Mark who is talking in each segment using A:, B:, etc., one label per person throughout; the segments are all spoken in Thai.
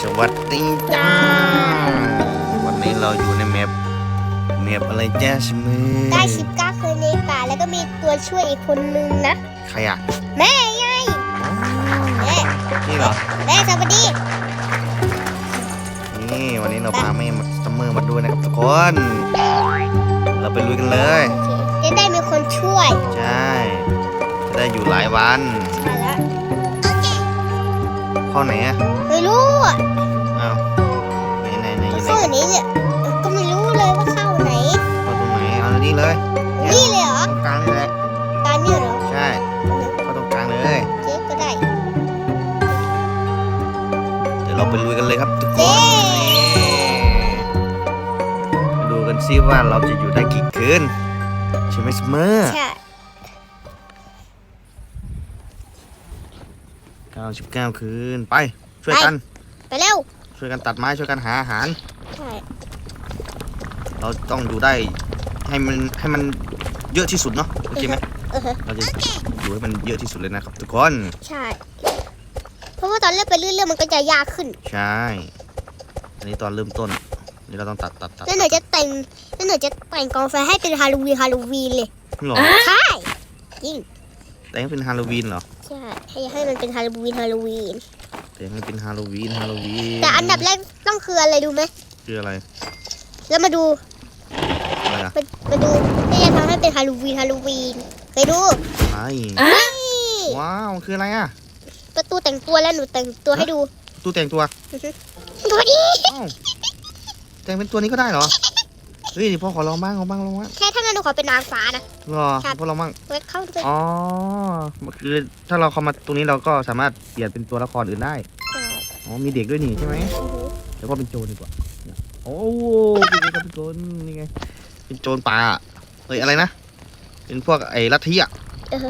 A: สวัสดีจ้า วันนี้เราอยู่ในแมปแมปอะไรจ้าชมือ
B: ได้ชิปก้าเคยในป่าแล้วก็มีตัวช่วยอีกคนนึงนะ
A: ใครอะ
B: แม่ไงแม่
A: นี่เหรอ
B: แม่สวัสดี
A: นี่วันนี้เราพาแม่มาซัมเมอร์มาด้วยนะครับทุกคน เราไปลุยกันเลย
B: จะได้มีคนช่วย
A: ใช่ จะได้อยู่หลายวัน
B: ใช่แล้ว
A: เข้าไหนอะ
B: ไม่รู้อะ
A: อ้าวไหนไหนไหนอยู่ไหน
B: เข้าอันนี้เนี่ยก็ไม่รู้เลยว่าเข้าไหน
A: เข้าตรงไหนเอาตรงนี้เลย
B: นี่เลยเหรอ
A: ตรงกลางนี่แหละ
B: ตอนนี้เหรอ
A: ใช่เข้าตรงกลางเลย
B: เจ๊ก็ได้
A: เดี๋ยวเราไปลุยกันเลยครับทุกค
B: เย้
A: นนี่มาดูกันซิว่าเราจะอยู่ได้กี่คืนใช่ไหมซัม เมอร์
B: ใช่
A: 99คืนไป ช่วยกัน
B: ไปเร็ว
A: ช่วยกันตัดไม้ช่วยกันหาอาหาร
B: ใช่
A: เราต้องอยู่ได้ให้มันให้มันเยอะที่สุดเนาะโอเคไหม
B: เออฮะ
A: เราจะอยู่ให้มันเยอะที่สุดเลยนะครับทุกคน
B: ใช่ เพราะว่าตอนเริ่มไปเรื่อยๆมันก็จะยากขึ้น
A: ใช่ อันนี้ตอนเริ่มต้น นี่เราต้องตัดตัดตัด
B: แล้วหนูจะแต่งแล้วหนูจะแต่งกองไฟให้เป็นฮาโลวีนฮาโลวีนเลย
A: หรอ
B: ใช่ จริง
A: แต่งให้เป็นฮาโลวีนเหรอ
B: ใช่ ให้ให้มันเป็นฮาโลวีนฮาโลวีน
A: แต่งให้เป็นฮาโลวีนฮาโลวีน
B: แต่อันดับแรกต้องคืออะไรดูไหม
A: คืออะไร
B: แล้วมาดู
A: อะไรอะ
B: มามาดูที่จะทำให้เป็นฮาโลวีนฮาโลวีนไปดู
A: ไอ้
B: นี่
A: ว้าวคืออะไรอะ
B: ประตูแต่งตัวแล้วหนูแต่งตัวให้ดู
A: ตู้แต่งตัว
B: ตัวนี้
A: อ้าวแต่งเป็นตัวนี้ก็ได้เหรอ เฮ้ยพ่อขอลองบ้างลองบ้างลองบ้าง
B: แค่ถ้างั้นหนูขอเป็นนางฟ้านะ
A: รอ
B: ครับ
A: พ่อลองบ้าง
B: ไว้เข้าด้วย
A: อ๋อคือถ้าเราเข้ามาตรงนี้เราก็สามารถเปลี่ยนเป็นตัวละครอื่นได้อ๋อมีเด็กด้วยนี่ใช่ไหมเดี๋ยวก็เป็นโจรดีกว่าโอ้เป็นไงครับทุกคนนี่ไงเป็นโจรป่าเฮ้ยอะไรนะเป็นพวกไอ้ลัทธิอะ
B: เออ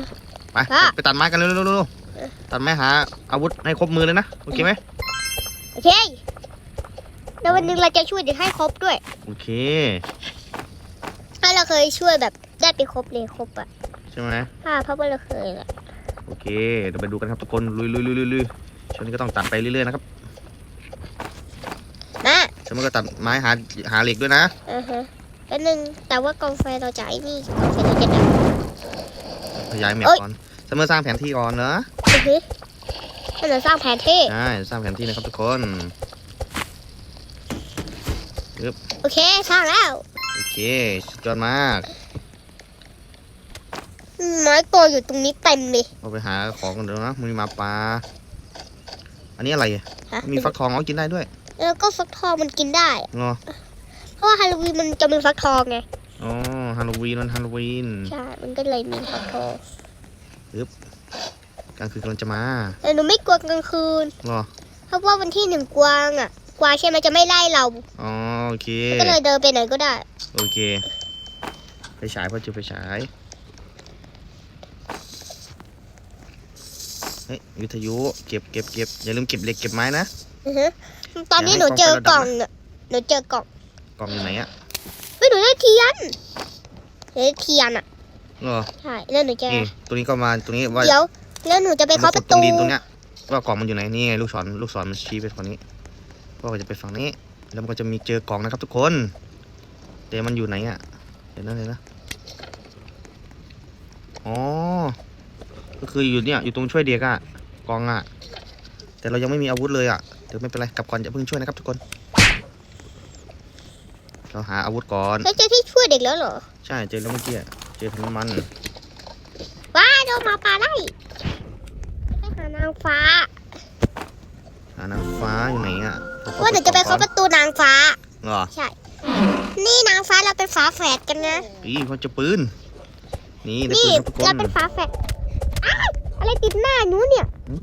A: ไป
B: อะ
A: ไปตัดไม้กันเร็วๆๆๆตัดไม้หาอาวุธให้ครบมือเลยนะโอเคไหม
B: โอเค แล้ววันหนึงเราจะช่วยเด็กให้ครบด้วย
A: โอเค
B: ถ้าเราเคยช่วยแบบได้ไปครบเลยครบอะ
A: ใช่ไหม
B: ค่ะเพราะว่าเราเคยแหละ
A: โอเคเดี๋ยวไปดูกันครับทุกคนลุยลุยลุยลุยลุยช่วงนี้ก็ต้องตัดไปเรื่อยๆนะครับ
B: นะ
A: ฉันมันก็ตัดไม้หาหาเหล็กด้วยนะ
B: อือฮะแล้วหนึ่งแต่ว่ากองไฟเราจะไอ้นี่กองไฟเราจะดับ
A: ขยายแมป
B: เอ้ย
A: ก่อนฉันมาสร้างแผนที่ก่อนเนอะ
B: อือฮึให้เราสร้างแผนที่
A: ใช่สร้างแผนที่นะครับทุกคน
B: โอเคสร้างแล้ว
A: โอเคสุดยอดมาก
B: อืมไม้ตัวอยู่ตรงนี้เต็มเลย
A: เราไปหาของกันเดี๋ยวนะมีหมาปลาอันนี้อะไรอะ
B: ฮะ
A: มีฟักทองเอากินได้ด้วย
B: แล้วก็ฟักทองมันกินได้
A: เนาะ
B: เพราะว่าฮาโลวีนมันจะมีฟักทองไง
A: อ๋อฮาโลวีนมันฮาโลวีน
B: ใช่ มันก็เลยมีฟักทอง
A: กลางคืนกำลังจะมา
B: แต่หนูไม่กลัวกลางคืน
A: เหรอ
B: เพราะว่าวันที่หนึ่งกวางอะ กวางใช่ไหมจะไม่ไล่เรา
A: อ๋อโอเค
B: ก็เลยเดินไปไหนก็ได้
A: โอเคไฟฉายพ่อจูไฟฉายเฮ้ยวิทยุเก็บเก็บเก็บอย่าลืมเก็บเหล็กเก็บไม้นะ
B: อือฮึตอนนี้
A: อย่า
B: หนู
A: ให้
B: เจอก
A: ก
B: ล่
A: อ
B: องง
A: ไฟระดับนะ
B: น่ะหนูเจอกล่อง
A: กล่องอยู่ไหนอะ
B: เฮ้ยหนูได้เทียนหนูได้เทียนอะ
A: เหรอ
B: ใช่แล้วหนูจะ
A: นี่ตัวนี้ก็มาตัวนี้ว่า
B: เดี๋ยวแล้วหนูจะไปเคาะ
A: ม
B: ป
A: กด
B: ระ
A: ตร
B: ตู
A: งดินตรงเนี้ยว่ากล่องมันอยู่ไหนนี่ไงลูกศรลูกศรมันชี้ไปฝั่งนี้พ่อ ก็จะไปฝั่งนี้ แล้วมันก็จะมีเจอกล่องนะครับทุกคนแต่มันอยู่ไหนอะเดี๋ยวนะเดี๋ยวนะอ๋อก็คืออยู่เนี่ยอยู่ตรงช่วยเด็กอะกล่องอะ แต่เรายังไม่มีอาวุธเลยอะเดี๋ยวไม่เป็นไรกลับก่อนอย่าเพิ่งช่วยนะครับทุกคนเราหาอาวุธก่อน
B: แล้วเจอที่ช่วยเด็กแล้วเหรอ
A: ใช่เจอแล้วเมื่อกี้อะเจอถังน้ำมัน
B: ว้าโดนหมาป่าไล่ไปหานางฟ้า
A: หา นางฟ้าอยู่ไหนอะ
B: ว่าหนูจะไปเคาะประตูนางฟ้า
A: เหรอ
B: ใช่ นี่นางฟ้าเราเป็นฝาแฝดกันนะ
A: อีเขาจะปืน นี่ได้
B: นี่
A: ปืนครับทุกค
B: เรา
A: น
B: เป็นฝาแฝดอ้าวอะไรติดหน้าหนูเนี่ย
A: หืม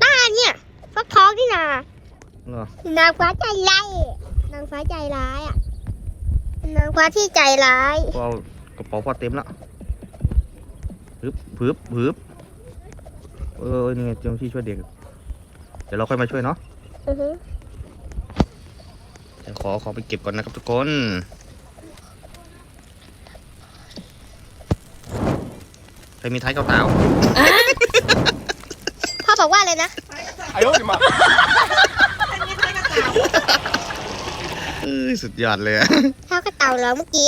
B: หน้าเนี่ยฟักทองนี่นา
A: เหรอ
B: นางฟ้าใจร้ายนางฟ้าใจร้ายอะนางฟ้าที่ใจร้าย
A: พอเอากระเป๋าพอเต็มแล้วพึบพึบพึบเออนี่ไงเจ้าหน้าที่ช่วยเด็กเดี๋ยวเราค่อยมาช่วยเนาะเดี๋ยวขอขอไปเก็บก่อนนะครับทุกคน ใครมีท้ายเกาเตา
B: พ่อบอกว่าเลยนะ
C: อายุสิมา
A: สุดยอดเลย
B: เท่ากับเต่าเหรอเมื่อกี้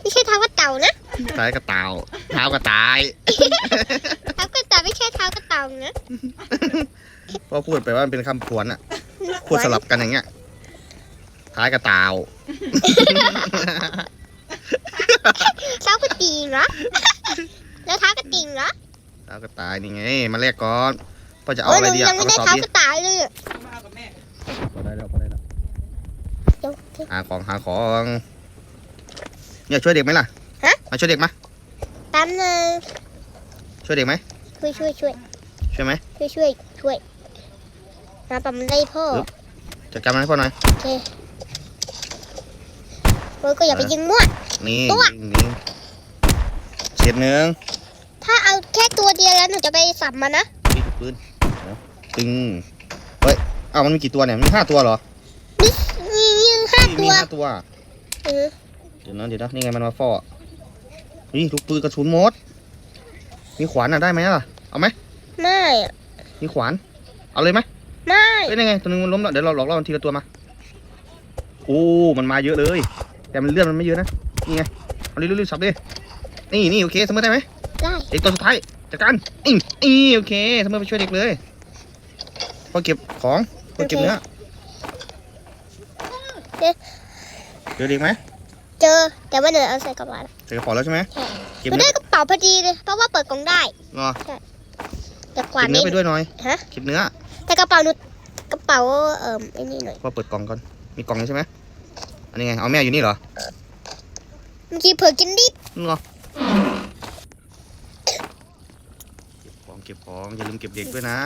B: ไม่ใช่เท่ากับเต่านะ
A: ท้ายกระเต่าเท้ากระต่าย
B: เท้ากระเต่าไม่ใช่เท้ากระเต่านะ
A: พอพูดไปว่ามันเป็นคำผวนอะพูดสลับกันอย่างเงี้ยท้ายกระเต่า
B: เท้ากระติงเหรอแล้วเท้ากระติงเหรอ
A: เท้ากระต่ายนี่ไงมาแลกก่อนพอจะเอา
B: โอ้ย
A: อะไร
B: หนู
A: ดี
B: ยั
A: อะ
B: ง
A: เอา
B: ไม่
A: ก
B: ได้
A: ระสอบ
B: เท้า
A: ดิ
B: กระต่ายเลย
C: มากับแม่
A: พอได้แล้วพอได้แล้ว
B: เดี๋ยว
A: หาของหาของเนี่ยช่วยเด็กไหมล่ะ
B: ฮะ
A: มาช่วยเด็กมา
B: แป๊บนึง
A: ช่วยเด็กไหม
B: ช่วยช่วยช่วย
A: ช่วยไหม
B: ช่วยช่วยช่วยมาปั๊มนได้พ่อ
A: ปึ๊บจัดการมันให้พ่อหน่อย
B: โอเคโอ้ยก็อย่าไปยิงมั่ว
A: นี่
B: ตัว
A: ยิงยิงเสียดหนึ่ง
B: ถ้าเอาแค่ตัวเดียวแล้วหนูจะไปสับมันนะ
A: นี่ปืนเดี๋ยวตึงเฮ้ยเอามันมีกี่ตัวเนี่ยมีห้าตัวเหรอ
B: นี่นี่ยิงห้า
A: นี่
B: ตั
A: มี
B: ว
A: ห้าตัว
B: เออ
A: เดี๋ยวนะเดี๋ยวนะนี่ไงมันมาฟอ นี่ลูกปืนกระสุนหมด มีขวานอะได้ไหมล่ะ เอาไหม
B: ไม่อะ
A: มีขวาน เอาเลยไหม
B: ไม่
A: เอ้ยนี่ไงตัวนึงมันล้มแล้วเดี๋ยวเราหลอกล่อมันทีละตัวมา โอ้ มันมาเยอะเลย แต่มันเลือดมันไม่เยอะนะ นี่ไง เอาเร็วๆๆสับดินี่นี่โอเคเสมอได้ไหม
B: ได้
A: เด็กตัวสุดท้ายจัดการอีอีโอเคเสมอไปช่วยเด็กเลยพอเก็บของพอเก็บเนื้อเจอเด็กไหม
B: เจอแต่ว่าหนูเอาใส่กระเป๋า
A: เจอกระเป๋าแล้วใช่ไหม
B: ใช่
A: เก็บ
B: ไม่
A: เนื้
B: ได้
A: อก
B: ระเป๋าพอดีเลยเพราะว่าเปิดกล่องได้
A: เหรอ
B: แต่กว่า
A: เก็บเนื้
B: นี้
A: อไปด้วยหน่อย
B: ฮะ
A: เก็บเนื้อ
B: แต่กระเป๋าหนูกระเป๋าเอ่อไอ้นี่หน่อย
A: พอเปิดกล่องก่อนมีกล่องอยู่ใช่ไหมอันนี้ไงเอาแม่อยู่นี่เหรอ
B: เมื่อกี้เผื่อกินดิบ
A: นี่เหรอเก็บของเก็บของอย่าลืมเก็บเด็กด้วยนะ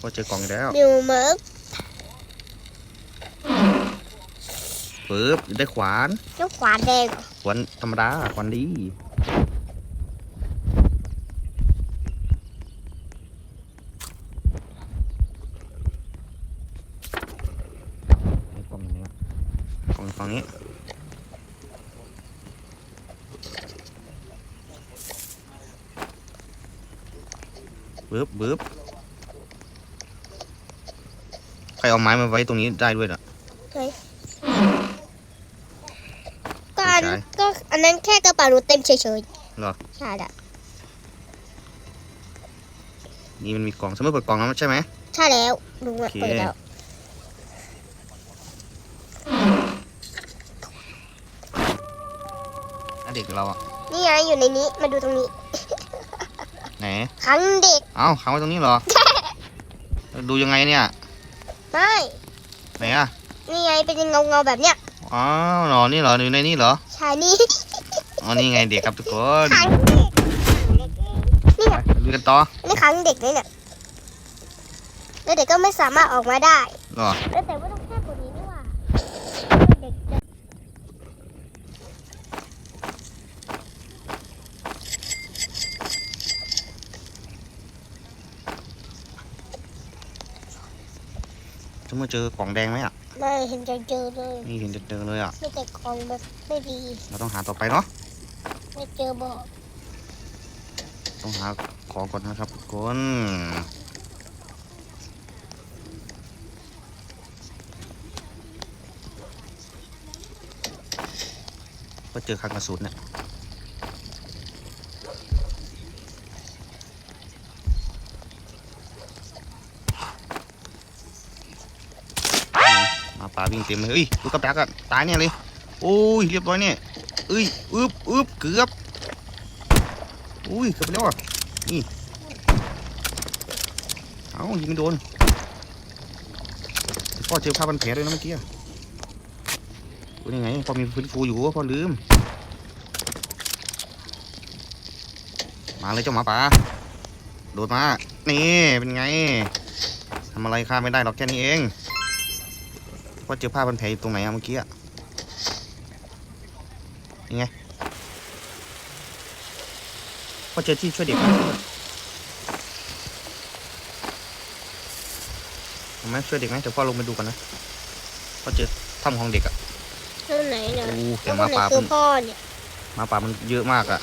A: พอเจอกล่องอีกแล้ว
B: มิวเมิร์ก
A: ปึ๊บได้ขวาน
B: แล้วขวานแดง
A: ขวานธรรมดาขวานดีไอ้กล่องอยู่ไหนวะกล่องอยู่ฝั่งนี้บึ๊บบึ๊บใครเอาไม้มาไว้ตรงนี้ได้ด้วยน่ะ
B: ก็อัน
A: ใช่
B: ก็อันนั้น แค่กระเป๋าหนูเต็มเฉย
A: เหรอ
B: ๆใช่ละ
A: นี่มันมีกล่องสมมติเปิดกล่องแล้วใช่ไหม
B: ใช่แล้วหนูอะ
A: โอเค
B: เปิดแล้ว
A: อะเด็กเราอะ
B: นี่ไงอยู่ในนี้มาดูตรงนี้
A: ไหน
B: ครั้งเด็ก
A: เอ้าค้างไว้ตรงนี้เหรอ ดูยังไงเนี่ย
B: ไม่
A: ไหนอะ
B: นี่ไงเป็นเงาเงาๆแบบเนี้ย
A: อ๋อเหรอ นี่เหรออยู่ในนี่เหรอ
B: ใช่นี่
A: อ๋อนี่ไงเด็กครับทุกคน
B: ครั้งเด็กนี่
A: ไป
B: ไง
A: ดูกันต่อ
B: อันนี่ครั้งเด็กเลยเนี่ยแล้วเด็กก็ไม่สามารถออกมาได้
A: เหรอ
B: แล้วแต่ว่าต้องแค่กว่านี้นี่หว่าเด็กจะ
A: สมมติเจอกล่องแดงไหมอะ
B: ไม่เห็นจะเจอเลย
A: นี่เห็นเจอเลยอะ
B: ไม่แต่ของแบบไม่ดี
A: เราต้องหาต่อไปเนาะ
B: เจอบอ
A: ต้องหาของก่อนนะครับทุกคนก็เจอคังกระสุนเนี่ยมาป่าวิ่งเต็มเลยเอ้ยลูกกระแปกอะตายเนี่ยเลย โอ้ย เรียบร้อยเนี่ย เอ้ยอึบอึบเกือบอุ้ยเกือบไปแล้วอะนี่เอายิงไม่โดนพ่อเจอผ้าพันแผลด้วยนะเมื่อกี้อะรู้ยังไงพอมีฟื้นฟูอยู่พ่อลืม มาเลยเจ้าหมาป่าโดดมา นี่เป็นไงทำอะไรข้าไม่ได้หรอกแค่นี้เองพ่อเจอผ้าพันแผลอยู่ตรงไหนอะเมื่อกี้อะ ไงพ่อเจอที่ช่วยเด็กไหมเห็นไหมช่วยเด็กไหมเดี๋ยวพ่อลงไปดูกันนะพ่อเจอถ้ำของเด็กอะ
B: เท่าไหนเนี่ย
A: โอ้แต่
B: แล้ว
A: ห
B: ค
A: มาน
B: ไหน
A: ป่า
B: คื
A: มั
B: อนพ่อเนี่ย
A: หมาป่ามันเยอะมากอะ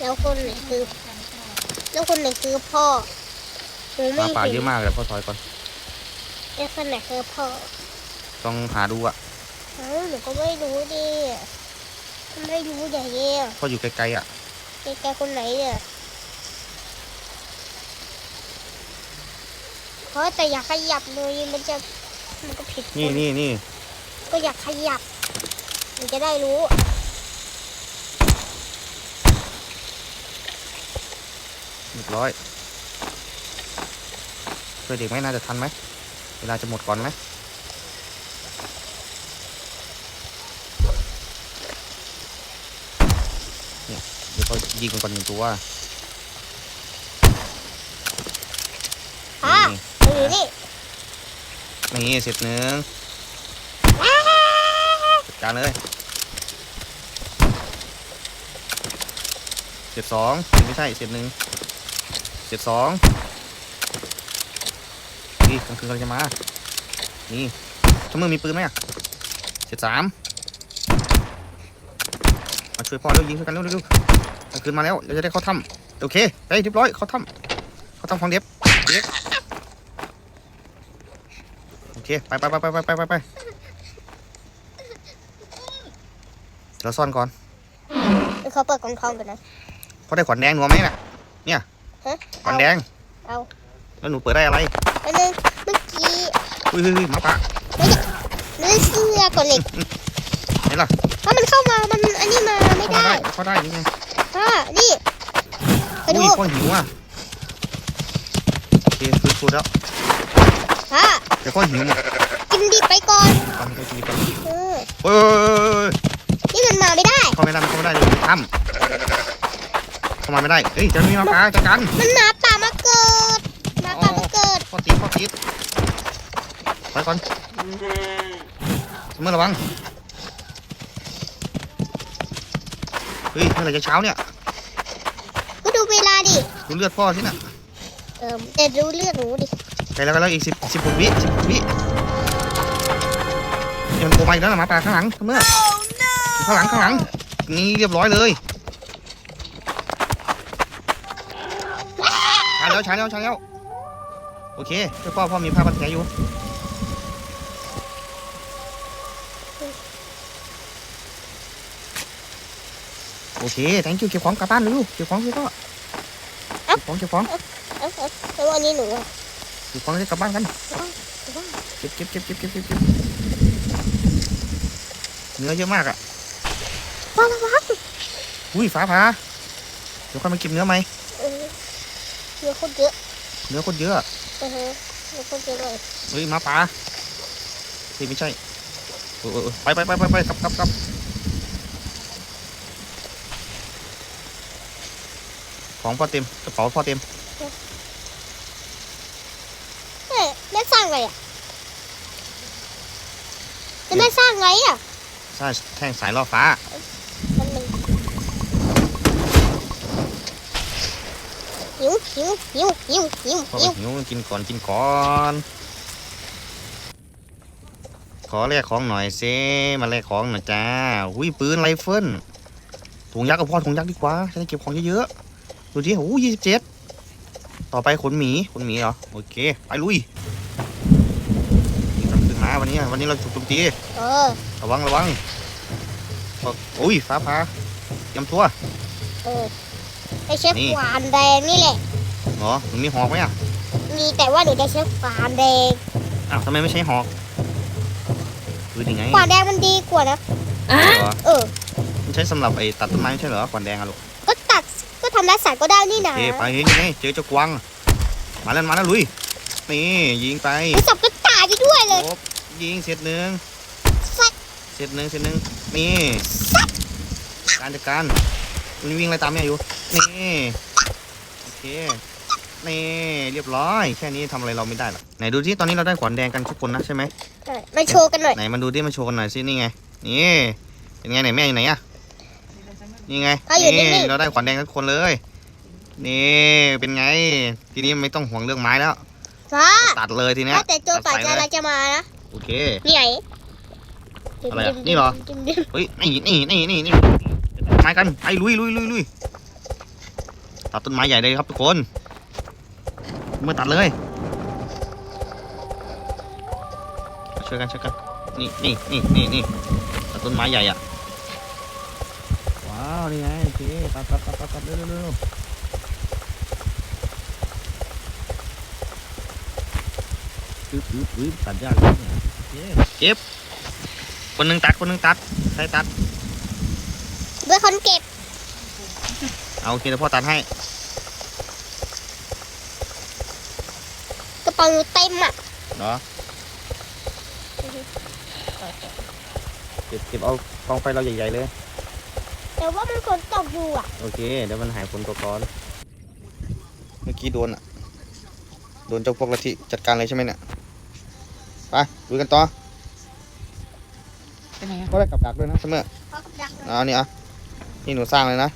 B: แล้วคนไหนคือแล้วคนไหนคือพ่อหนู
A: ห
B: ไม่
A: มาป่า
B: เห็น
A: เยอะมากเลยพ่อถอยก่อน
B: เอ๊ะคนไหนคือพ่อ
A: ต้องหาดูอะ
B: เอ้าหนูก็ไม่รู้ดิ ไม่รู้อย่างเงี้ย
A: พ่ออยู่ไกลๆอะ
B: แกๆคนไหนเนี่ยเพราะแต่อย่าขยับเลยมันจะมันก็ผิด
A: นี่นี่นี่
B: ก็อยากขยับ มันจะได้รู้
A: เรียบร้อยช่วยเด็กไหมน่าจะทันไหม เวลาจะหมดก่อนไหมเนี่ยเดี๋ ยวเขายิงกันก่อนหนึ่งตัว
B: อะ
A: นี่
B: อยู่นี่
A: นี่เสร็จหนึ่งจัดการเลยเสร็จสองไม่ใช่เสร็จหนึ่งเสร็จสองนี่กลางคืนกำลังจะมา นี่ถ้ามึงมีปืนไหมอะเสร็จสามมา ช่วยพอเร็วยิงช่วยกันเร็วเร็วกลางคืนมาแล้วเราจะได้เข้าถ้ำโอเคไปเรียบร้อยเข้าถ้ำเข้าถ้ำของเด็บโอเคไปไปไปไปไปไปไปเราซ่อนก่อน
B: เขาเปิดกองทองกันนะ
A: เขาได้ขวานแดงหนูไหมน่ะเนี่ยขวานแดง
B: เอา
A: แล้วหนูเปิดได้อะไร
B: เมื่อกี้
A: อุ้ยมาปะ
B: ไม่ใช่เสื้อก่อนเลย
A: กเห็นหร
B: อ พราะมันเข้ามา มันอันนี้มาไม่
A: เข้ามา
B: ได้
A: ได้เข้าได้นี่ไง
B: อ่านี่ไปดู
A: อุ้ยพ่อหิวอะโอเคฟื้นฟูแล้ว
B: อ่า
A: เดี๋ยวพ่อหิวหมด
B: กินดิบไปก่อน
A: ตอนนี้ก็กินก่อน
B: เออ
A: เฮ้ยเฮ้ยเฮ้ยเฮ้ย
B: นี่มันมาไม่ได้
A: เข้าไม่ได้เข้าไม่ได้เลยถ้ำเข้ามาไม่ได้เฮ้ยจะมีหมาป่าจัดการ
B: มันหมาป่ามาเกิดหมาป่ามาเกิด
A: พ่อตีพ่อตีไปก่อนเมื่อระวัง ฮ้ยเมื่อไหร่จะเช้าเนี่ย
B: ก็ดูเวลาดิ
A: ดูเลือดพ่อสิน่ะ
B: เออแต่ดูเลือดหนูดิ
A: ไปแล้วก็แล้วอีกสิบสิบหกวิสิบหกวิเนี่ยมันโผล่มาอีกแล้วนะหมาป่าข้างหลังเมื่อข้างหลังข้างหลัง นี่เรียบร้อยเลยช้าแล้วช้าแล้วช้าแล้วโอเคช่วยพ่อพ่อมีผ้าพันแผลอยู่ เค thank you เก็บของกลับบ้านเลยลูกเก็บของเลยพ่อเก็บของเก็บของ
B: เอ้าเอ้าแล้วอันนี้หนูอะ
A: เก็บของเลยกลับบ้านกัน
B: เอาว่า
A: เก็บเก็บเก็บเก็บเก็บเก็บเก็บเนื้อเยอะมากอะ
B: ว่าระวัง
A: อุ้ยฟ้าผ่าเดี๋ยวค่อยมาเก็บเนื้อไหม
B: เออเนื้อโคตรเยอะ
A: เนื้อโคตรเยอะ
B: เออฮะเนื้อโคตรเยอะเลย
A: เฮ้ยหมาป่าเฮ้ยไม่ใช่เออเออเออไปไปไปไปไปกลับกลับกลับ ของพ่อเต็มกระเป๋าพ่อเต็ม
B: เฮ้ยแม่สร้างไงอะแต่แม่สร้างไงอะ
A: ใช่แท่งสายล่อฟ้า
B: มันมันหิวหิวหิวหิวหิว
A: พ่อ
B: หิว
A: หิวกินก่อนกินก่อน ขอแลกของหน่อยเซมาแลกของหน่อยจ้าอุ้ยปืนไรเฟิลถุงยักษ์กับพ่อถุงยักษ์ดีกว่าจะได้เก็บของเยอะๆ ดูดิโอ้ยี่สิบเจ็ดต่อไปขนหมีขนหมีเหรอ โอเค ไปลุยนี่กำลังขึ้นมาวันนี้ วันนี้เราถูกโจมตี
B: เออ
A: ระวังระวังโอ้ยฟ้าผ่าเตรียมตัว
B: เออไอเชฟ
A: นี่
B: ขวานแดงนี่แหละ
A: เหรอมันมีหอกไหมอะ
B: มีแต่ว่าหนูจะใช้ขวานแดง
A: อ้าวทำไมไม่ใช้หอกคือยังไง
B: ขวานแดงมันดีกว่านะ
A: เหรอ
B: เออ
A: มันใช้สำหรับไอ้ตัดต้นไม้ไม่ใช่เหรอขวานแดงอะลูก
B: ก็ตัดก็ทำร้ายสัตว์ก็ได้นี่
A: โอ
B: นะ
A: เคไปเฮ้ยนี่ไงเจอเจ้ากวางมาแล้วมาแล้วลุยนี่ยิงไป
B: แล้วสับก็ตายไปด้วยเลย
A: โอ้ยิงเสร็จหนึ่ง
B: สัตว์
A: เสร็จหนึ่งเสร็จหนึ่งนี่การจัดการมันวิ่งอะไรตามเนี่ยอยู่นี่โอเคนี่เรียบร้อย แค่นี้ทำอะไรเราไม่ได้หรอกไหนดูที่ตอนนี้เราได้ขวานแดงกันทุกคนนะใช่ไหม
B: เออมาโชว์กันหน่อย
A: ไหนมาดูที่มาโชว์กันหน่อยสินี่ไงนี่เป็นไงไหนแม่อยู่ไหนอะ นี่ไง
B: เขาอยู่
A: นี่
B: นิ่ง
A: เราได้ขวานแดงทุกคนเลย นี่เป็นไง ทีนี้ไม่ต้องห่วงเรื่องไม้แล้ว
B: ๆฟ้า
A: ตัดเลยทีเนี้ย
B: ถ้าแต่โจรป่า
A: ตัด
B: จะ
A: ใส่
B: อะไร
A: เลย
B: จะมานะ
A: โอเค
B: นี่ไง
A: อะไรอะนี่เหรอเฮ้ยนี่นี่นี่นี่นี่ตัดไม้กันไปลุยลุยลุยลุยตัดต้นไม้ใหญ่เลยครับทุกคนเมื่อตัดเลยช่วยกันช่วยกันนี่นี่นี่นี่นี่ตัดต้นไม้ใหญ่อะว้าวนี่ไงโอ เคตัดตัดตัดตัดตัดเร็วเร็วเร็วปึ๊บปึ๊บปึ๊บตัดยากเลยเนี่ยโอเคเก็บ คนหนึ่งตัด คนหนึ่งตัด ใครตัด
B: ด้วยคนเก็บ
A: เอาโอเคเดี๋ยวพ่อตัดให้
B: กระเป๋าหนูเต็มอะ
A: เนาะเก็บเก็บเอากองไฟเราใหญ่ๆเลย
B: แต่ว่ามันฝนตกอยู่อะ
A: โอเค เดี๋ยวมันหายฝนตกก่อน เมื่อกี้โดนอะ โดนเจ้าพวกลัทธิจัดการเลยใช่ไหมเนี่ย ไปดูกันต่อ
C: เป็นไงอะ
A: ก็ได้กับดักด้วยนะเสมอ
B: เพราะกับดักเลย
A: เอานี่อะ นี่หนูสร้างเลยนะ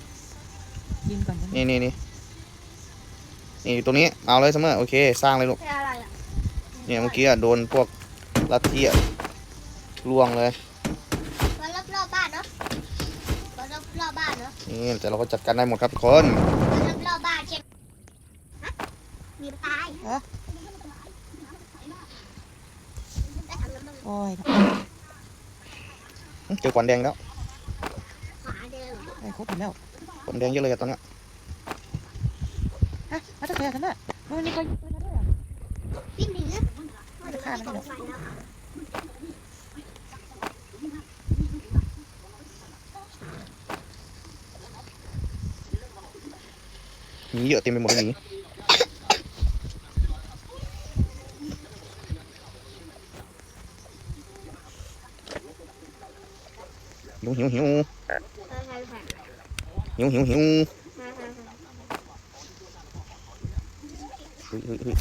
C: ยิงก่อนนะ
A: นี่นี่นี่นี่อยู่ตรงนี้ เอาเลยเสมอโอเค สร้างเลยลูก
B: เป็นอะไรอะ
A: เนี่ยเมื่อกี้อะโดนพวกลัทธิอะล่วงเลย
B: วันรอบรอบๆบ้านเนาะวันรอบรอบๆบ้า นเนาะ
A: นี่แต่เราก็จัดการได้หมดครับทุกคน
B: วันรอบรอบๆบ้านเช่นฮะมีตายได้ทำน้ำมัน
C: โอ้ย
A: เจอควันแดงแล้ว
B: หมาเดิม
C: ไอ้ครบหมดแล้ว
A: ควันแดงเยอะเลยอะตอนเนี้ย
C: ฮะมาตะเกียบกันน่ะมันมีคนยิงปืนมาด้วยอะ
B: วิ่งหนีนะว่าเดี๋ยวมันจะตกไฟแล้ว
A: หมีเยอะเต็มไปหมดเลย หมีหิวหิวหิว
B: ใช่ใช่ใช่
A: หิวหิวหิว
B: ใช่ใช่ใช่
A: เฮ้ยเฮ้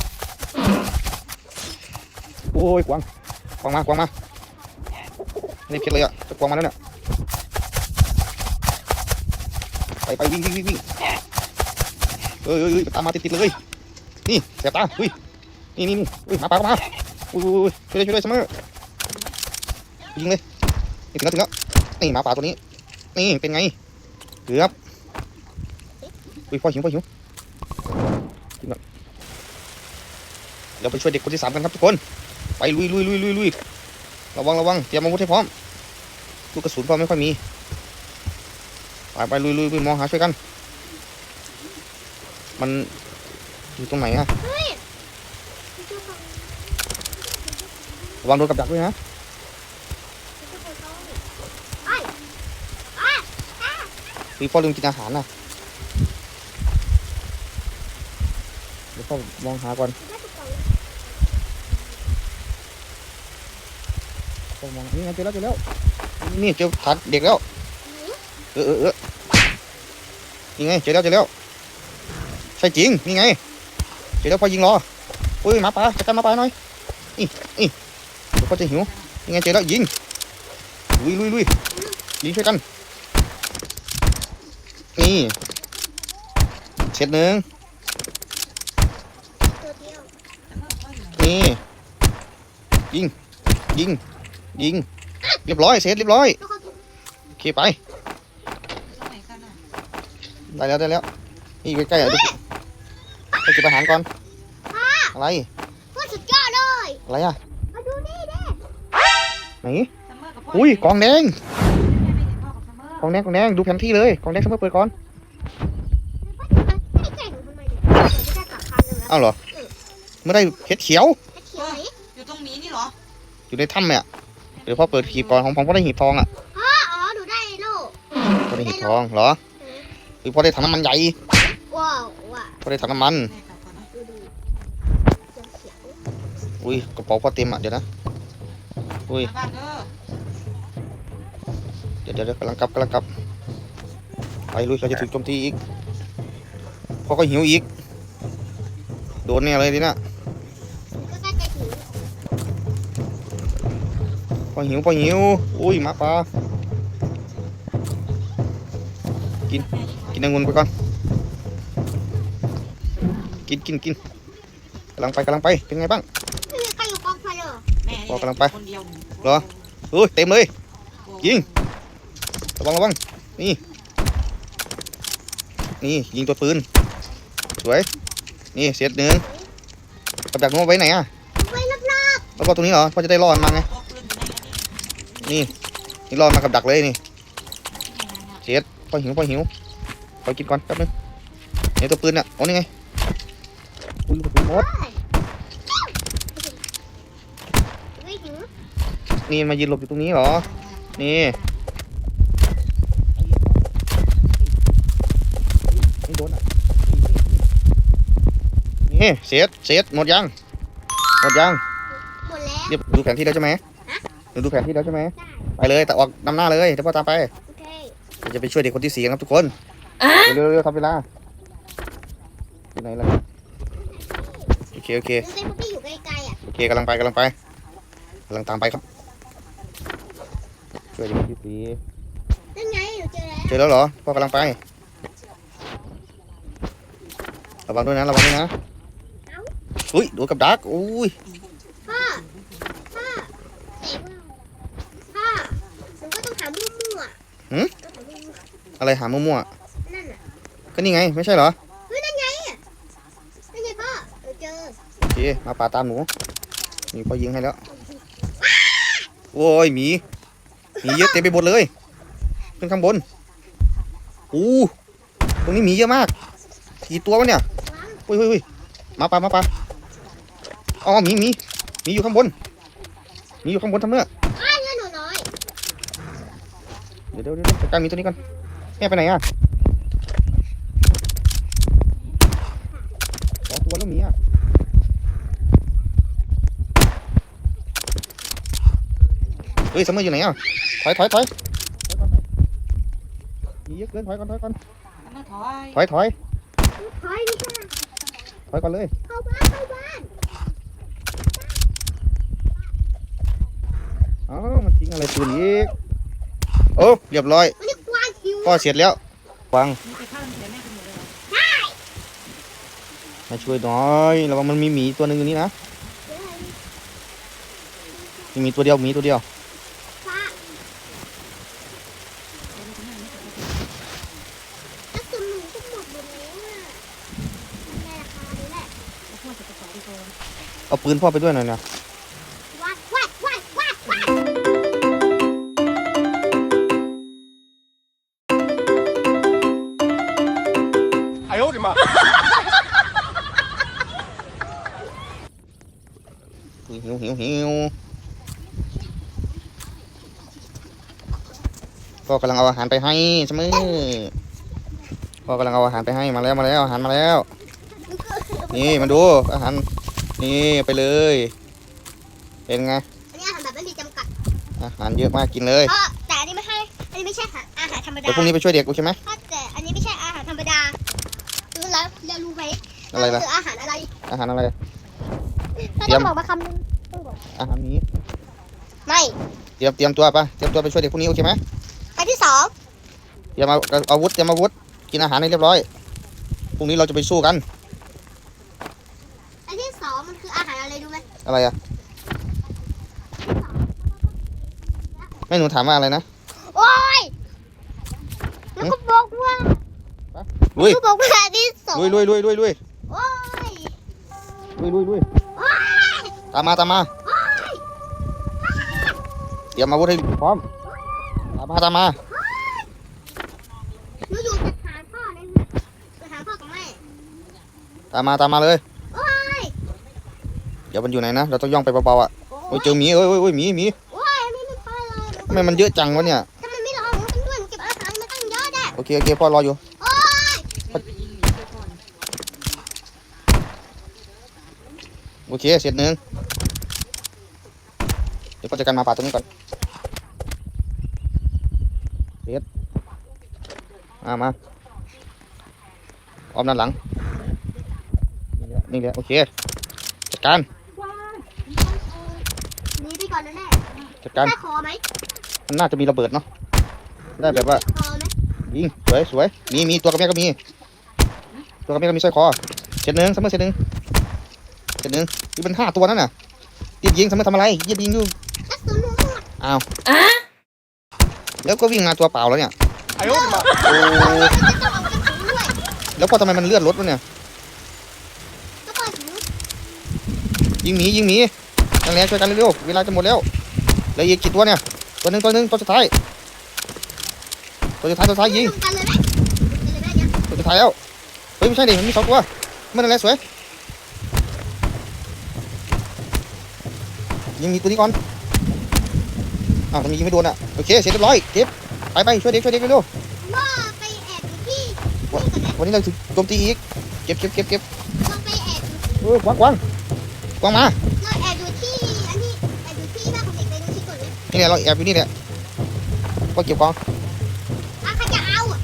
A: ย เฮ้ยโอ้ยเอ้ยไปตามมาติดๆเลย นี่เสียบตาเฮ้ยนี่นี่อุ้ยหมาป่าก็มาอุ้ยอุ้ยช่วยด้วยช่วยด้วยเสมอยิงเลยนี่ถึงแล้วถึงแล้วนี่หมาป่าตัวนี้ นี่เป็นไงเกือบอุ้ยพ่อหิวพ่อหิวเราไปช่วยเด็กคนที่สามกันครับทุกคน ไปลุยลุยลุยลุยลุยระวังระวังเตรียมอาวุธให้พร้อมลูกกระสุนพ่อไม่ค่อยมีไปไปลุยลุยลุยมองหาช่วยกัน มันอยู่ตรงไหนอะ
B: เฮ้ย
A: ระวังโดนกับดักด้วยนะ
B: ไอ้ไอ้
A: คือพ่อลืมกินอาหารน่ะเดี๋ยวพ่อมองหาก่อนพ่อมองนี่ไงเจอแล้วเจอแล้ว นี่เจอถัดเด็กแล้ว เออเออเออนี่ไงเจอแล้วเจอแล้ว ใช่จริง นี่ไงเจอแล้วพอยิงรอ อุ้ยมาป่าจัดการมาป่าหน่อยอีอีเดี๋ยวพอจะหิวนี่ไงเจอแล้วยิง ลุยลุยลุยยิงช่วยกัน นี่เช็ดหนึ่ง
B: มียว
A: นี่ยิง ยิง ยิง เรียบร้อย เสร็จเรียบร้อย โอเคไป
C: ได้
A: แล้วได้แล้ว นี่ใกล้ๆอะ ไปเก็บอาหารก่อนอะไร
B: พูดสุดยอดเลย
A: อะไรอะ
B: มาดูนี่ดิ
A: ไหน
C: ซัมเมอร์กับพ่อ
A: อุ้ยกองแดง
C: ไม่เห็นพ่อกับซัมเมอร์
A: กองแดงกองแดง ดูแผนที่เลย กองแดงเสมอเปิดก่อน
B: ไม่เก่งทำไมเนี่ยไม่ได้กลับคันเลยนะ
A: อ้าวเหรอ ไม่ได้เพชรเขียว
B: ไอ้เขียวไหน
C: อยู่ตรงนี้นี่เหรอ
A: อยู่ในถ้ำเนี่ยเดี๋ยวพ่อเปิดหีบก่อนของผมพ่อได้หีบทองอะ
B: อ๋ออ๋อหนูได้โล่
A: พ่อได้หีบทองเหรอหรือพ่อได้ถังน้ำมันใหญ่
B: ว้าว
A: พอได้ถังน้ำมัน
C: อุ้
B: ย
A: กระเป๋าพ่อเต็มอะเดี๋ยวนะ อุ้ย
C: เดี๋
A: ยวเดี๋ยวกำลังกลับกำลังกลับ ไปลุยเราจะถูกโจมตีอีกพ่อก็หิวอีก โดนแน่เลยดินะพ่อหิวพ่อหิว อุ้ยมาป่ากิน กินองุ่นไปก่อน กินกินกินกำลังไปกำลังไปเป็นไงบ้าง
B: ไม่มีใครอยู่กองไฟเลยเหรอ
C: แม่
A: พ่อกำลังไป
C: คนเดียว
A: เหรออุ้ยเต็มเลย ยิงระวังระวังนี่นี่ยิงตัวปืนสวยนี่เสียดหนึ่งกับดักนู้นไว้ไหนอะ
B: ไว้รอบ
A: แล้วก็ตรงนี้เหรอพ่อจะได้รอดมาไง
C: โอเค
A: นี่นี่รอมากับดักเลยนี่เสียดพอหิวพอหิวพอกินก่อนแป๊บนึงเนี่ยตัวปืนอะเอานี่ไงอุ้ยกระสุนห มด
B: ไม่ถึง
A: นี่มายืนหลบอยู่ตรงนี้เหรอ นี่ไม่โดนอะ นี่เสียดเสียดหมดยัง หมดยัง
B: หมดแล้ว
A: เดี๋ยวดูแผนที่แล้วใช่ไหมเดี๋ยวดูแผนที่แล้วใช่ไหม
B: ได้
A: ไปเลยแต่ออกนำหน้าเลยเดี๋ยวพ่อตามไป
B: โอเค
A: เราจะไปช่วยเด็กคนที่สี่ครับทุกคน เร็วๆเร็วๆทำเวลาอยู่ไหนล่ะ โอเคโอเค
B: ดูสิพวกพี่อยู่ไกลๆอะ
A: โอเคกำลังไปกำลังไปกำลังตามไปครับช่วยเด็กคนที่สี่
B: นั่นไงหนูเจอแล้ว
A: เจอแล้วเหรอพ่อกำลังไประวังด้วยนะระวังด้วยนะอุ้ยโดนกับดักอุ้ย
B: พ่อพ่อเอ๋พ่อหนูก็ต้องหามั่วๆต้องหามั่ว
A: อะไรหามั่ว
B: ๆนั่นน่ะ
A: ๆก็นี่ไงไม่ใช่เหรอ
B: เฮ้ยนั่นไงอะนั่นไงพ่อหนูเจอ
A: โอเค มาป่าตามหนูนี่พ่อยิงให้แล้ว โอ้ยหมีหมีเยอะเต็มไปหมดเลยขึ้นข้างบนอู้ตรงนี้หมีเยอะมากกี่ตัววะเนี่ยอุ้ยอุ้ยอุ้ยมาป่ามาป่าอ๋อหมีหมีหมีอยู่ข้างบนหมีอยู่ข้างบนทำเมื่อ
B: อ้าวเงินหนูน้อย
A: เดี๋ยวเดี๋ยวเดี๋ยวจัดการหมีตัวนี้ก่อนแม่ไปไหนอะสองตัวแล้วหมีอะ เฮ้ยสมมติอยู่ไหนอะถอยถอยถอยหมีเยอะเกินถอยก่อนถอยก่อน
C: อันนั้นถอย
A: ถอยถอย
B: ถอยดิค่ะ
A: ถอยก่อนเลย
B: เข้าบ้านเข้าบ้าน
A: อ้าวมันทิ้งอะไรปืนอีกโอ้เรียบร้อย
B: มันจะกวางคิว
A: พ่อเสร็จแล้ววาง
C: นี่ไปข้างเดี๋ยวแม่กันหมดเลย
A: มาช่วยหน่อยระวังมันมีหมีตัวหนึ่งอยู่นี่นะมีหมีตัวเดียวหมีตัวเดียว
B: ฟ้ากระสุนหนูก็หมดหมดแล้วอะแม่ราคานี้แหละ
C: แล้วพ่อจะไปต่อที่โซน
A: เอาปืนพ่อไปด้วยหน่อยนะ
B: วัดวัดวัดวัดวัด
D: ไอ้โอ้ดิมา
A: หิวหิวหิวพ่อกำลังเอาอาหารไปให้ใช่ไหมพ่อกำลังเอาอาหารไปให้มาแล้วมาแล้วอาหารมาแล้ว นี่มาดูอาหาร นี่ไปเลย เป็นไง
B: อันนี้อาหารแบบไม่มีจำกัด
A: อาหารเยอะมากกินเลย
B: เพราะแต่อันนี้ไม่ให้ อันนี้ไม่ใช่อาหารธรรมดา
A: เดี๋ยวพรุ่งนี้ไปช่วยเด็กกูใช่ไหม
B: เพราะแต่อันนี้ไม่ใช่อาหารธรรมดารู้แล้วแล้วรู้ไหม
A: อะไรล่ะ
B: คืออาหารอะไร
A: อาหารอะไร
B: ถ้า
A: เตรี
B: ต้
A: ย
B: อ
A: ม
B: งบอกมาคำนึงต้องบอก
A: อาหารนี้
B: ไม่
A: เตรียมเตรียมตัวปะเตรียมตัวไปช่วยเด็กพรุ่งนี้โอเคไหม
B: อันที่สอง
A: เตรียมเอาอาวุธเตรียมอาวุธ กินอาหารให้เรียบร้อย พรุ่งนี้เราจะไปสู้กัน
B: อันที่สองมันคืออาหารอะไรรู้ไหม
A: อะไรอะไม่หนูถามว่าอะไรนะ
B: โอ้ยแล้วก็บอกว่า
A: ลุย
B: ก็บอกว่าอันที่สอง
A: ลุยลุยลุยลุยลุย
B: โอ้ย
A: ลุยลุยลุย
B: โอ้ย
A: ตามมาตามมา
B: โอ้ย
A: เตรียมอาวุธให้พร้อมตามมาตามมา
B: หนูอยู่จะหาพ่อเลยจะหาพ่อกับแม่
A: ตามมาตามมาเลย
B: โอ้ย
A: เดี๋ยวมันอยู่ไหนนะ เราต้องย่องไปเบาๆอะโอ้ยเจอหมีเอ้ยเอ้ยเอ้ยหมีหมี
B: โอ้ยอันนี้ไม่ไปเลย
A: ทำไมมันเยอะจังวะเนี่ย
B: ทำไมไม่รอหนูเป็นด้วยหนูเก็บอาหารมาตั้งเยอะแน่
A: โอเคโอเคพ่อรออยู่
B: โอ้ย
C: เดี๋ยวไปยิงหมีไปก่อน
A: โอเคเสร็จหนึ่งเดี๋ยวพ่อจัดการหมาป่าตัวนี้ก่อนเสร็จมามาออมด้านหลังนี่แหละนี่แหละโอเคจัดการ
B: หนีไปก่อนนะแน่
A: จัดการ
B: ได้คอไหม
A: มันน่าจะมีระเบิดเนาะได้แบบว่า
B: คอไหม
A: ยิงสวยสวยมีมีตัวกระเม่ก็มี ตัวกระเม่ก็มีสร้อยคอเจ็ดหนึ่งสมมติเจ็ดหนึ่งเจ็ดหนึ่งมีเป็นห้าตัวนั่นน่ะติดยิงสมมติทำอะไรยิงยิงอยู่
B: กระ
A: อ้าวแล้วก็วิ่งมาตัวเปล่าแล้วเนี่ย
D: อ้
A: โอ้แล้วก็ทำไมมันเลือดรถวะเนี่ย
B: ยิ
A: งหมียิงหมีนั่นแหละช่วยกันเร็วเวลาจะหมดแล้ว เหลืออีกกี่ตัวเนี่ย ตัวหนึ่งตัวหนึ่งตัวสุดท้าย ตัวสุดท้ายตัวสุดท้ายยิง
B: ลงกันเลยไหมลงกันเลยไหมเนี่ย
A: ตัวสุดท้ายแล้ว เฮ้ยไม่ใช่ดิมันมีสองตัว มันอะไรสวย ยิงมีตัวนี้ก่อน อ้าวทำไมยิงไม่โดนอะ โอเคเสร็จเรียบร้อยเก็บไปไปช่วยเด็กช่วยเด็กเร็ว
B: ล่อไปแอบอยู่ที่นี่ก่อนนะ
A: ๆวันนี้เราถึงโจมตีอีก เก็บเก็บเก็บเก็บ
B: เราไปแอบอยู่
A: เออกวางกวางกวางมา
B: นเลย
A: นี่แหละเราแอบอยู่นี่แหละก็เก็บกอง
B: อะใครจะเอาอะ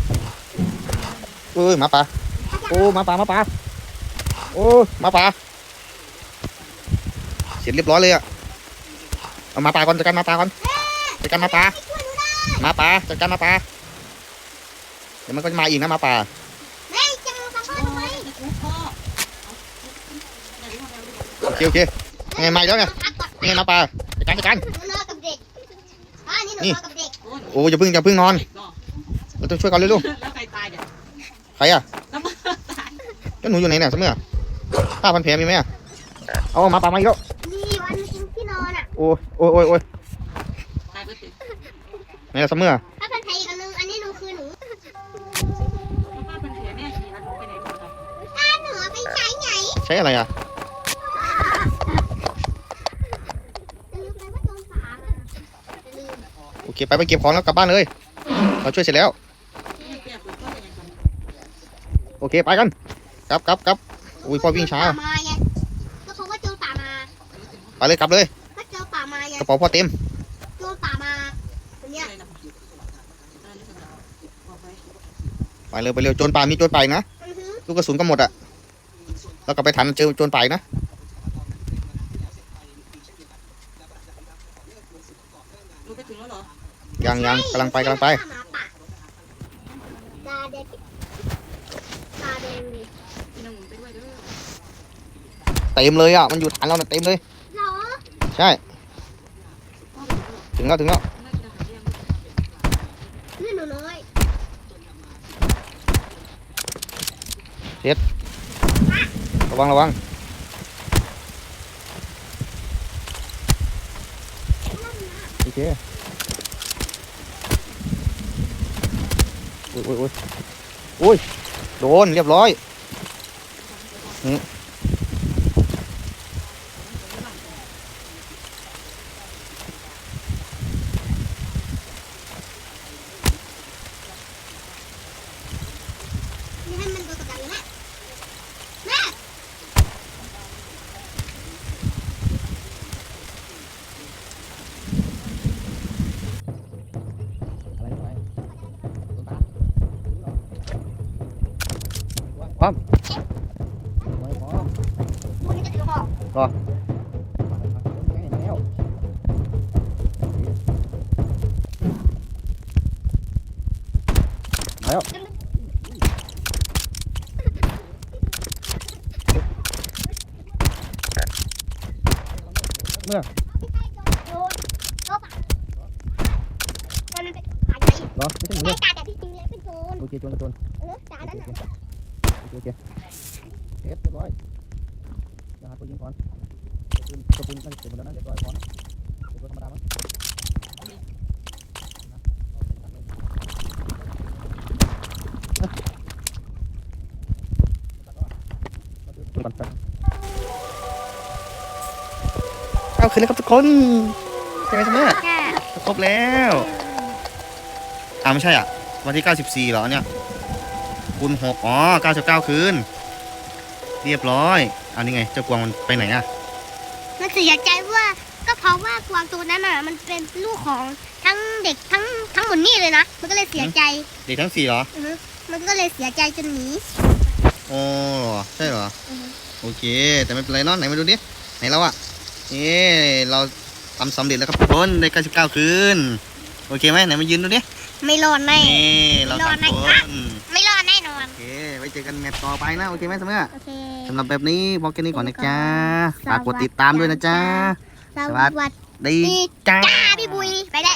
A: เอ้ยหมาป่าโอ้หมาป่าหมาป่าโอ้หมาป่าเสร็จเรียบร้อยเลยอะเอาหมาป่าก่อนจัดการหมาป่าก่อนจัดการหมาป่า
B: ช่วยหนูได้
A: หมาป่าจัดการหมาป่าเดี๋ยวมันก็จะมาอีกนะหมาป่า
B: แม่จะเอาทำพ่อทำไม
C: จะทุบพ่อ
A: โอเคโอเคยังไงมาอีกแล้วไง
B: พักก่อน
A: ยังไงหมาป่าจัดการจัดการ
B: หนูนอนกับเด็กอ่า นี่หนู
A: นี่
B: นอนกับเด็ก
A: โอ้อย่าเพิ่งอย่าเพิ่งนอน
C: เนาะ
A: เราต้องช่วยกันเร็ว
C: แล้วใครตายเนี่ย
A: ๆใครอะ
C: แล้วมันตาย
A: แล้วหนูอยู่ไหนเนี่ยสมัยผ้าพันแผลมีไหมอะเอาหมาป่ามาอีกแล้ว
B: นี่วันกินที่นอนอะ
A: โอ้ยโอ้ยโอ้ยโอ้ย
C: ตายไปสิ
A: ไหนล่ะเสมอ
B: ถ้าเป็นไทยอีกอันนึงอันนี้หนูคือหนู
C: ป้าเป็นแผลแม่ขี่แล้วหนูไปไหนต่อครับ
B: ถ้าหนูเอาไปใช้ไง
A: ใช้อะไรอะ
B: จะ
A: เคไปไปเก็บของแล้วกลับบ้านเลย เราช่วยเสร็จแล้ว
C: นี่เปียกก็จะยังไง
A: โอเคไปกันกลับกลับกลับอุ้ยพ่อวิ่งช้า
B: ป่ามาไงก็เพราะว่าโจรป่ามา
A: ไปเลยกลับเลย
B: ก็เจอป่ามาไง
A: กระเป๋าพ่อเต็ม
B: โจรป่ามาคนเนี้ย
C: เลยนะบอกไป
A: ไปเลยไปเร็วโจรป่ามีโจรป่าอีกนะ
B: อือฮึ
A: ลูกกระสุนก็หมดอะแล้วก็ไปทันเจอโจรป่าอีกนะ
C: รู้ไปถึงแล้วเหรอ
A: ยังยังกำลังไปกำลังไป
B: หมาป่าตาแดงตาแดงดิ
C: พี่น้องไปด้วยเด้อ
A: เต็มเลยอะมันอยู่ฐานเราเนี่ยเต็มเลย
B: เหรอ
A: ใช่ถึงแล้วถึงแล้ว
C: น่าจะหาเรื่อง
B: นี่หนูน้อย
A: ระวังระวังโอเค โอ้ยโอ้ยโอ้ยโอ้ยโดนเรียบร้อย
B: นี่ให้มันโดนกับดักเลยแม่แม่
A: ความ
B: คุณนี่จะถือหอก
A: ก่อนไปเอาคืนแล้วครับทุกคนใช่ไหมเสมอ
B: แค่
A: ครบแล้วอ่าไม่ใช่อะ วันที่ 94เหรอเนี่ยคูณ6อ๋อ 99 คืน เรียบร้อยเอานี่ไง เจ้ากวางมันไปไหนอะ
B: มันเสียใจว่าก็เพราะว่ากวางตัวนั้นน่ะมันเป็นลูกของทั้งเด็กทั้งทั้งหมดนี่เลยนะ มันก็เลยเสียใจ
A: เด็กทั้งสี่เหรอ
B: อือฮึมันก็เลยเสียใจจนหนี
A: โอ้เหรอใช่เหรอ
B: อือฮึ
A: โอเค แต่ไม่เป็นไรเนาะไหนมาดูดิไหนแล้วอะนี่เราทำสำเร็จแล้วครับทุกคนได้99คืนโอเคไหมไหนมายืนดูดิ
B: ไม่รอดแน่
A: นี่เราสาม
B: ไม่
A: ค
B: รอดนะ
A: น
B: ไม่รอดแน่นอน
A: โอเคไว้เจอกันแมตช์ต่อไปนะโอเคไหมเสมอ
B: โอเค
A: สำหรับแบบนี้บอกแค่นี้ก่อนนะจ๊ะ
B: สวัสดี
A: ฝากกดติดตามด้วยนะจ๊ะ
B: สวัสดี
A: ดีจ้า
B: จ้าพี่บุยไปได้